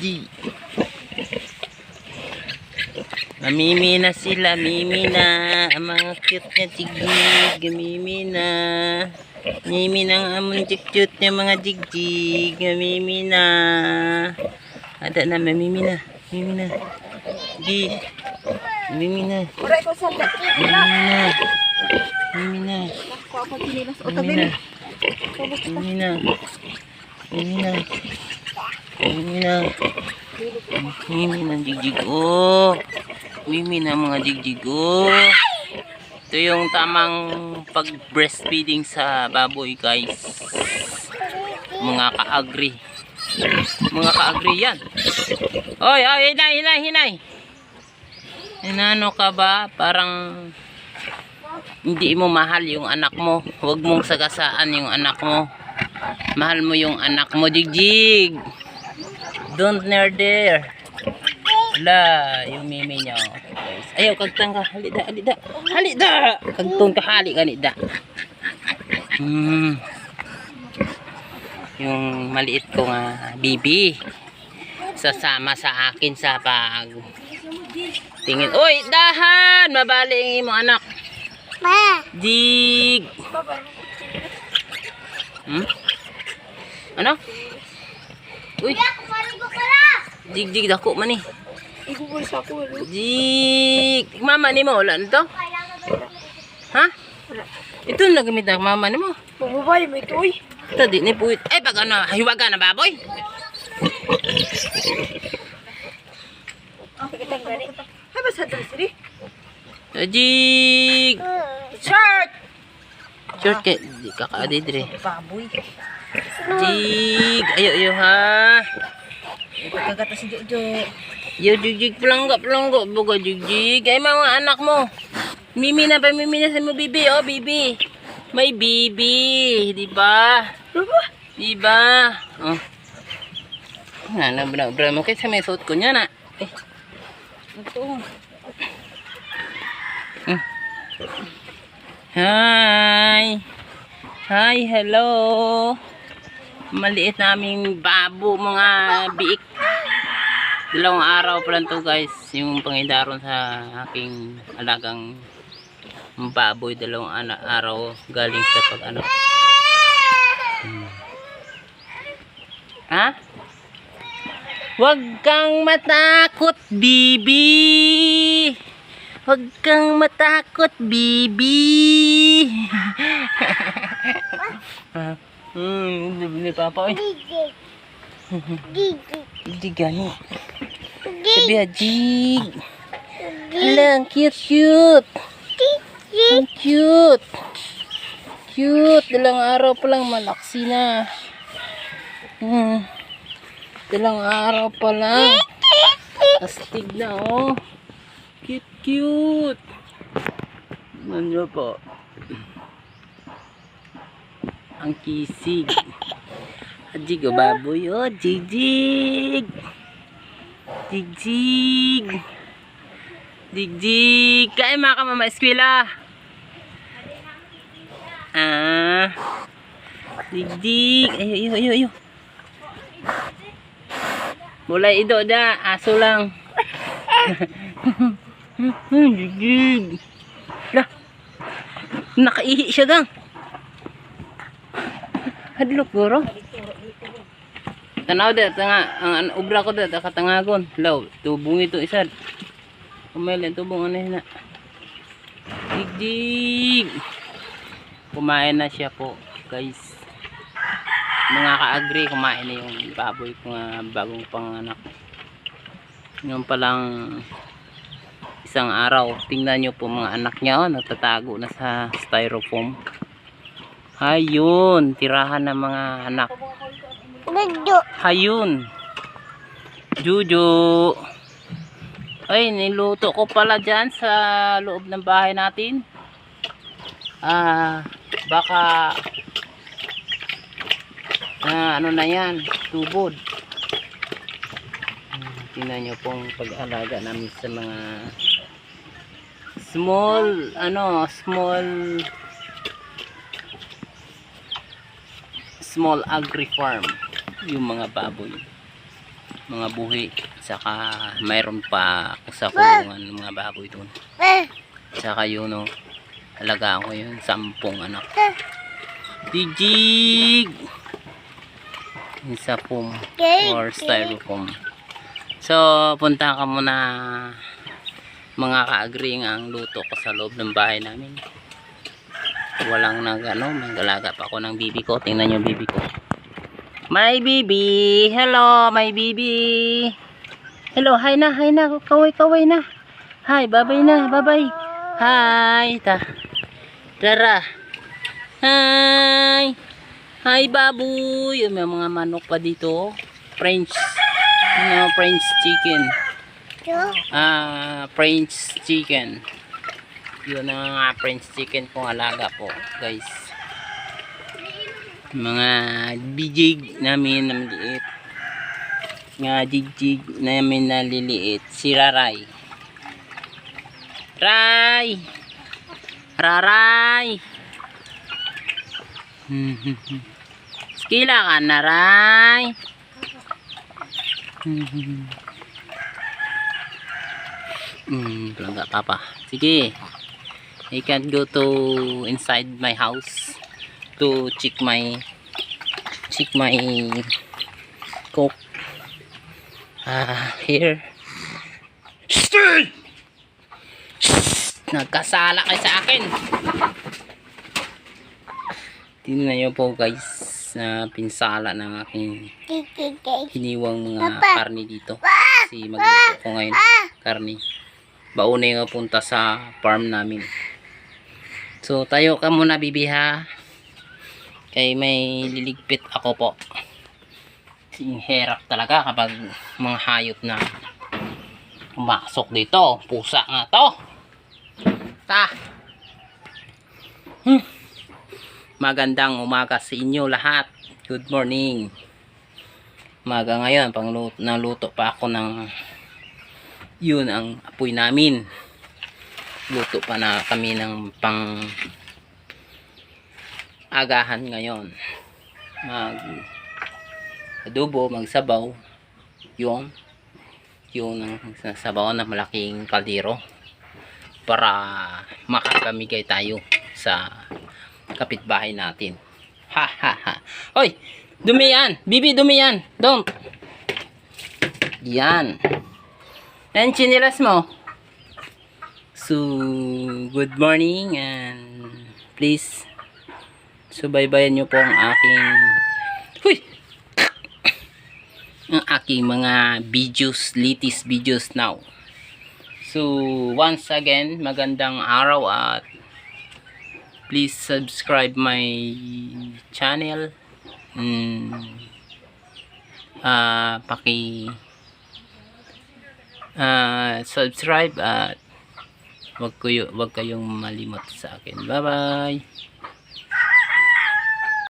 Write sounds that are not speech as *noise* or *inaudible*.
Di. Mamimi na sila, mimi na. Ang mga cute na jigjig, mimi na. Mimi na ang amon cute na mga jigjig, mimi na. Ada na, mamimi na. Mimi na. Di. Mimi na. Mimi na. Mimi na. Mimi na. Mimi na. Mimi na. Mimi na. Mimi na jigjig. Oh. Mimi na mga jigjig. Oh. Ito yung tamang pag breastfeeding sa baboy guys. Mga ka-agri. Mga ka-agri yan. Oy, oy, hinay, hinay, hinay. Inano ka ba? Parang hindi mo mahal yung anak mo. Huwag mong sagasaan yung anak mo. Mahal mo yung anak mo, jigjig. Don't near there. La, yung mimi niya. Guys. Ayaw, kagtang ka. Halida, halida. Halida! Kagtong ka, hali ka, nida. Hmm. Yung maliit ko nga, bibi. Sasama sa akin sa pag tingin. Uy, dahan! Mabali mo anak. Ma. Dig. Hmm? Ano? Uy, Dig dig dako man eh. Igugol sa ako. Dig. Mama ni mo wala na to? Ha? Ito na gamit ng mama ni mo. Bumabay mo ito uy. Tadi ni puwit. Ay pag ano, hiwaga na baboy. Hay ba sa dati? Dig. Shirt. Short kay di ka ka dire. Baboy. Dig. Ayo ayo ha. Pagkagata si Jojo. Yo jigjig pelangga pelangga buka jigjig. Ay mga anak mo. Mimi na ba mimi na sa mo bibi oh bibi. May bibi, di ba? Di ba? Oh. Na na bra bra mo kay sa may suot ko niya na. Eh. Ito. Hmm. Hi. Hi, hello. Maliit naming babo mga biik. Dalawang araw pa lang to guys. Yung pangidaron sa aking alagang baboy. Dalawang araw galing sa pag ano. Hmm. Ha? Huwag kang matakot, bibi. Huwag kang matakot, bibi. *laughs* Hmm, ni Papa. Oy. Gigi. Gani. Sabi ha, jig. Ala, ang cute, cute. Ang cute. Cute. Dalang araw pa lang, malaksi na. Hmm. Dalang araw pa lang. Astig na, oh. Cute, cute. Ano po? Ang kisig. Jig, oh, baboy, oh. Jig, jig. Jig, jig. Jig, jig. Kain mga ka mama eskwela. Ah. Jig, jig. Ayo, ayo, ayo, ayo. Mulai ido da. Aso lang. *laughs* jig, jig. Lah. Nakaihi siya gang. Hadlok guro. Tanaw da tanga ang ang ubra ko da katangagon. Law, tubong ito isa. Kumain tubong ano na. Digdig. Kumain na siya po, guys. Mga ka-agree, kumain na yung baboy ko nga bagong panganak. Yung palang isang araw. Tingnan nyo po mga anak niya, oh, natatago na sa styrofoam. Ayun, tirahan ng mga anak. Gigi. Hayun. Juju. Ay, niluto ko pala dyan sa loob ng bahay natin. Ah, baka ah, ano na yan, tubod. Hmm, Tingnan nyo pong pag-alaga namin sa mga small, ano, small small agri farm yung mga baboy. Mga buhi saka mayroon pa ako sa kulungan ng mga baboy doon Eh, saka yun o alagaan ko yun sampung anak. Dijig! Isa pong okay. or styrofoam so punta ka muna mga kaagring ang luto ko sa loob ng bahay namin. Walang nag ano manggalaga pa ako ng bibi ko. Tingnan yung bibi ko my bibi hello my bibi hello hi na hi na. Kaway kaway na. Hi babay na babay. Hi ta. Tara. Hi. Hi baboy may mga manok pa dito. French ano, french chicken. Ah french chicken. Yun ang french chicken kong alaga po guys mga bijig namin na maliit. Mga jigjig namin na liliit. Si Raray. Ray Raray! *laughs* Skila ka na Ray *laughs* Hmm, talaga papa. Sige. I can go to inside my house to check my check my cook. Ah, here. Stay! Nagkasala kayo sa akin. Tingnan niyo po guys na pinsala ng aking hiniwang mga Papa. karne dito. Kasi magluto ko ngayon karne. Bauna yung punta sa farm namin. So tayo ka muna bibi ha. Kay may liligpit ako po. Hirap talaga kapag mga hayop na pumasok dito. Pusa nga to. Ta. Hmm. Magandang umaga sa inyo lahat. Good morning. Umaga ngayon, pang luto, naluto pa ako ng yun ang apoy namin. Luto pa na kami ng pang agahan ngayon. Mag adobo, magsabaw. Yung yung sabaw na malaking kaldero para makapamigay tayo sa kapitbahay natin. Ha ha ha. Hoy, dumi yan. Bibi, dumi yan. Don't. Yan. Yan chinilas mo. So, good morning and please subaybayan nyo po ang aking Huy! ang aking mga videos, latest videos now. So, once again, magandang araw at please subscribe my channel. Mm, ah paki ah subscribe at wag kayo wag kayong malimot sa akin. Bye-bye.